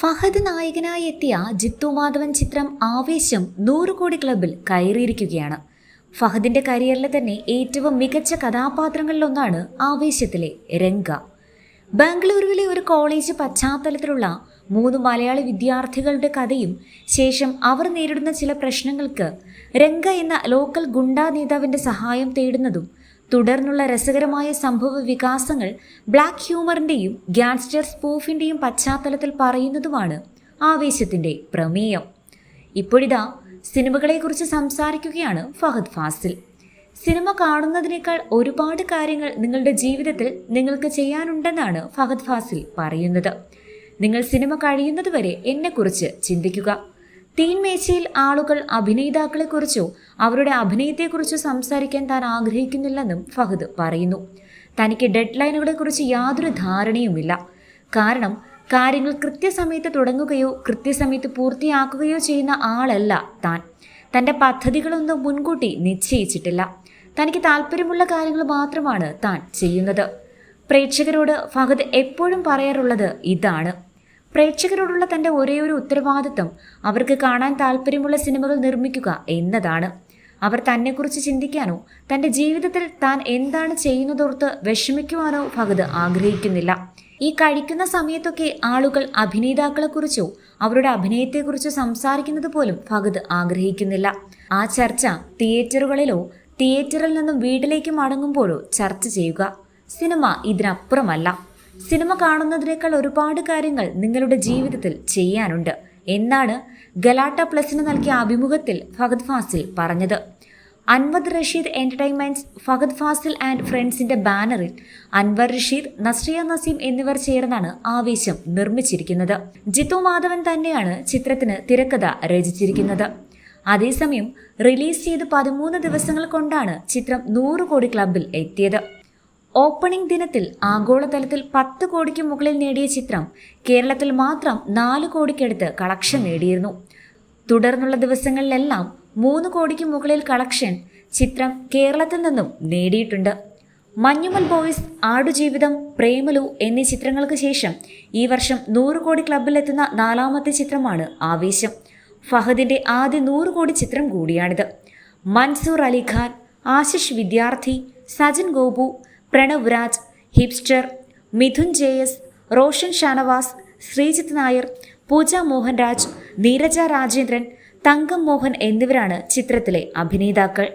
ഫഹദ് നായകനായി എത്തിയ ജിത്തു മാധവൻ ചിത്രം ആവേശം നൂറ് കോടി ക്ലബിൽ കയറിയിരിക്കുകയാണ്. ഫഹദിന്റെ കരിയറിലെ തന്നെ ഏറ്റവും മികച്ച കഥാപാത്രങ്ങളിലൊന്നാണ് ആവേശത്തിലെ രംഗ. ബാംഗ്ലൂരുവിലെ ഒരു കോളേജ് പശ്ചാത്തലത്തിലുള്ള മൂന്ന് മലയാളി വിദ്യാർത്ഥികളുടെ കഥയും ശേഷം അവർ നേരിടുന്ന ചില പ്രശ്നങ്ങൾക്ക് രംഗ എന്ന ലോക്കൽ ഗുണ്ടാ നേതാവിന്റെ സഹായം തേടുന്നതും തുടർന്നുള്ള രസകരമായ സംഭവ വികാസങ്ങൾ ബ്ലാക്ക് ഹ്യൂമറിന്റെയും ഗ്യാങ്സ്റ്റർ സ്പൂഫിന്റെയും പശ്ചാത്തലത്തിൽ പറയുന്നതുമാണ് ആവേശത്തിന്റെ പ്രമേയം. ഇപ്പോഴിതാ സിനിമകളെക്കുറിച്ച് സംസാരിക്കുകയാണ് ഫഹദ് ഫാസിൽ. സിനിമ കാണുന്നതിനേക്കാൾ ഒരുപാട് കാര്യങ്ങൾ നിങ്ങളുടെ ജീവിതത്തിൽ നിങ്ങൾക്ക് ചെയ്യാനുണ്ടെന്നാണ് ഫഹദ് ഫാസിൽ പറയുന്നത്. നിങ്ങൾ സിനിമ കഴിയുന്നതുവരെ എന്നെക്കുറിച്ച് ചിന്തിക്കുക. തീൻമേശയിൽ ആളുകൾ അഭിനേതാക്കളെക്കുറിച്ചോ അവരുടെ അഭിനയത്തെക്കുറിച്ചോ സംസാരിക്കാൻ താൻ ആഗ്രഹിക്കുന്നില്ലെന്നും ഫഹദ് പറയുന്നു. തനിക്ക് ഡെഡ് ലൈനുകളെക്കുറിച്ച് യാതൊരു ധാരണയുമില്ല. കാരണം കാര്യങ്ങൾ കൃത്യസമയത്ത് തുടങ്ങുകയോ കൃത്യസമയത്ത് പൂർത്തിയാക്കുകയോ ചെയ്യുന്ന ആളല്ല താൻ. തന്റെ പദ്ധതികളൊന്നും മുൻകൂട്ടി നിശ്ചയിച്ചിട്ടില്ല. തനിക്ക് താല്പര്യമുള്ള കാര്യങ്ങൾ മാത്രമാണ് താൻ ചെയ്യുന്നത്. പ്രേക്ഷകരോട് ഫഹദ് എപ്പോഴും പറയാറുള്ളത് ഇതാണ്. പ്രേക്ഷകരോടുള്ള തന്റെ ഒരേയൊരു ഉത്തരവാദിത്വം അവർക്ക് കാണാൻ താല്പര്യമുള്ള സിനിമകൾ നിർമ്മിക്കുക എന്നതാണ്. അവർ തന്നെക്കുറിച്ച് ചിന്തിക്കാനോ തന്റെ ജീവിതത്തിൽ താൻ എന്താണ് ചെയ്യുന്നതോർത്ത് വിഷമിക്കുവാനോ ഭഗത് ആഗ്രഹിക്കുന്നില്ല. ഈ കഴിക്കുന്ന സമയത്തൊക്കെ ആളുകൾ അഭിനേതാക്കളെക്കുറിച്ചോ അവരുടെ അഭിനയത്തെക്കുറിച്ചോ സംസാരിക്കുന്നത് പോലും ഭഗത് ആഗ്രഹിക്കുന്നില്ല. ആ ചർച്ച തിയേറ്ററുകളിലോ തിയേറ്ററിൽ നിന്നും വീട്ടിലേക്ക് മടങ്ങുമ്പോഴോ ചർച്ച ചെയ്യുക. സിനിമ ഇതിനപ്പുറമല്ല. സിനിമ കാണുന്നതിനേക്കാൾ ഒരുപാട് കാര്യങ്ങൾ നിങ്ങളുടെ ജീവിതത്തിൽ ചെയ്യാനുണ്ട് എന്നാണ് ഗലാട്ട പ്ലസിന് നൽകിയ അഭിമുഖത്തിൽ ഫഹദ് ഫാസിൽ പറഞ്ഞത്. അൻവർ റഷീദ് എന്റർടൈൻമെന്റ്സ് ഫഹദ് ഫാസിൽ ആൻഡ് ഫ്രണ്ട്സിന്റെ ബാനറിൽ അൻവർ റഷീദ് നസ്രിയ നസീം എന്നിവർ ചേർന്നാണ് ആവേശം നിർമ്മിച്ചിരിക്കുന്നത്. ജിത്തു മാധവൻ തന്നെയാണ് ചിത്രത്തിന് തിരക്കഥ രചിച്ചിരിക്കുന്നത്. അതേസമയം റിലീസ് ചെയ്ത് പതിമൂന്ന് ദിവസങ്ങൾ കൊണ്ടാണ് ചിത്രം നൂറ് കോടി ക്ലബിൽ എത്തിയത്. ഓപ്പണിംഗ് ദിനത്തിൽ ആഗോളതലത്തിൽ പത്ത് കോടിക്ക് മുകളിൽ നേടിയ ചിത്രം കേരളത്തിൽ മാത്രം നാല് കോടിക്കടുത്ത് കളക്ഷൻ നേടിയിരുന്നു. തുടർന്നുള്ള ദിവസങ്ങളിലെല്ലാം മൂന്ന് കോടിക്ക് മുകളിൽ കളക്ഷൻ ചിത്രം കേരളത്തിൽ നിന്നും നേടിയിട്ടുണ്ട്. മഞ്ഞുമൽ ബോയ്സ് ആടുജീവിതം പ്രേമലു എന്നീ ചിത്രങ്ങൾക്ക് ശേഷം ഈ വർഷം നൂറ് കോടി ക്ലബിലെത്തുന്ന നാലാമത്തെ ചിത്രമാണ് ആവേശം. ഫഹദിന്റെ ആദ്യ നൂറ് കോടി ചിത്രം കൂടിയാണിത്. Mansoor Ali Khan Ashish Vidyarthi Sajin Gopu Pranav Raj Hipster Mithun J S Roshan Shanavas Sreejith Nair Pooja Mohanraj Neeraja Rajendran Thankam Mohan എന്നിവരാണ് ചിത്രത്തിലെ അഭിനേതാക്കൾ.